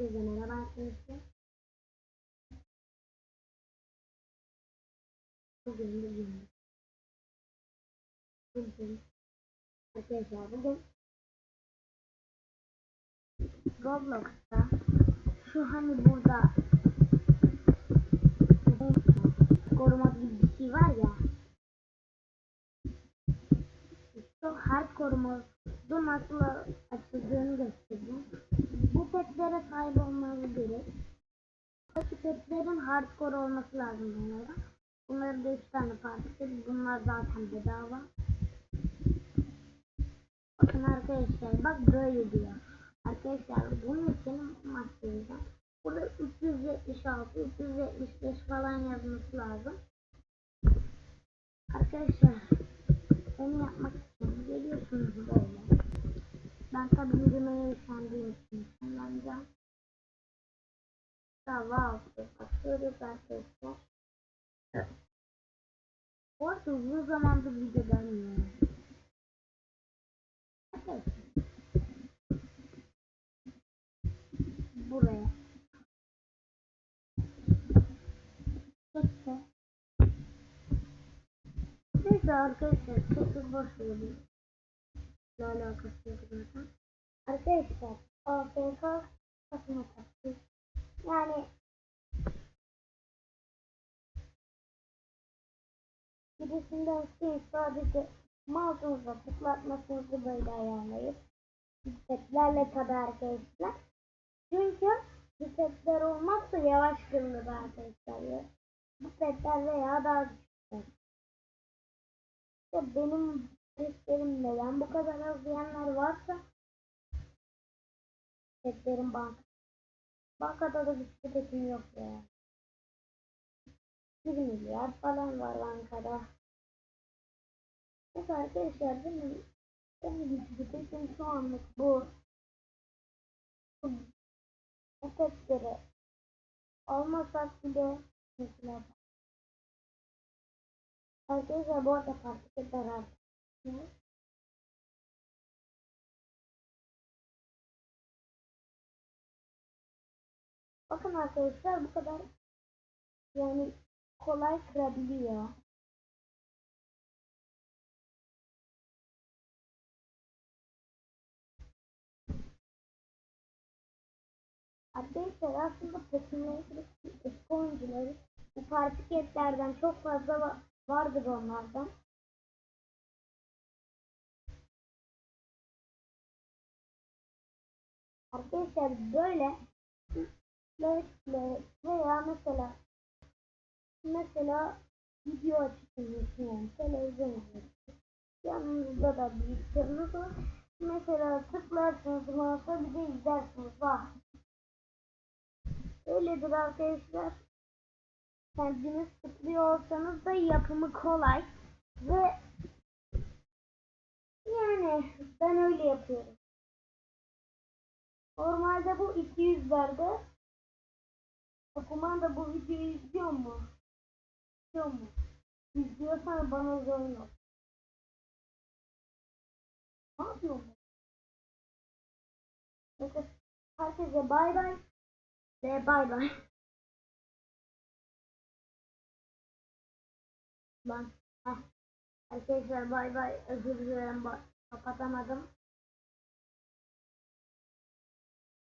Herkese merhaba arkadaşlar. Bugün bugün. Bugün. Arkadaşlar bugün Roblox'ta şu hani burada koruma gibi bir şey var ya çok hard koruma bu nasıl açıldığını göstereceğim. Bu petlere sahip olmanız gerek. Bu petlerin hardcore olması lazım bunlara. Bunların da 3 tane partisi. Bunlar zaten bedava. Bakın arkadaşlar bak böyle diyor. Arkadaşlar bunun için maddeyeceğim. Burada 376, 375 falan yazması lazım. Arkadaşlar onu yapmak için geliyorsunuz böyle. Ben tabi yürümeye üşendiğim için kullanacağım. Hava altı bakıyoruz arkadaşlar. Bu arada uzun zamandır video gelmiyor. Arkadaşlar. Buraya. Neyse. Arkadaşlar çok boş verin. Ne alakası yok zaten. Arkadaşlar AFK katına taktik. Yani birisinden şey sadece mouse'unuza tıklatmasınızı böyle ayarlayıp setlerle tabi arkadaşlar. Çünkü bu setler olmazsa yavaş kırılır arkadaşlar. Bu setler veya daha küçükler. İşte benim setlerim neden bu kadar az diyenler varsa setlerin bank bankada da bir sepetim yok ya. 1 milyar falan var bankada. Evet arkadaşlar benim benim sepetim şu anlık bu. Bu setleri almasak bile mesela Arkadaşlar bu arada farklı setler artık. Bakın arkadaşlar bu kadar yani kolay kırabiliyor. Arkadaşlar aslında Pokemon oyuncuları bu partiketlerden çok fazla va vardır onlardan. Arkadaşlar böyle böyle veya mesela mesela video açıyorsunuz yani televizyon izliyorsunuz. Yanınızda da bilgisayarınız var. Mesela tıklarsınız mouse'a bir de izlersiniz. Vah. Öyledir arkadaşlar. Kendiniz tıklıyorsanız da yapımı kolay. Ve yani ben öyle yapıyorum. Normalde bu 200'lerde Okuman da bu videoyu izliyor mu? İzliyor mu? İzliyorsan bana zorun yok. Ne yapıyorsun? Neyse herkese bay bay ve bay bay. Ben heh. arkadaşlar bay bay özür dilerim kapatamadım.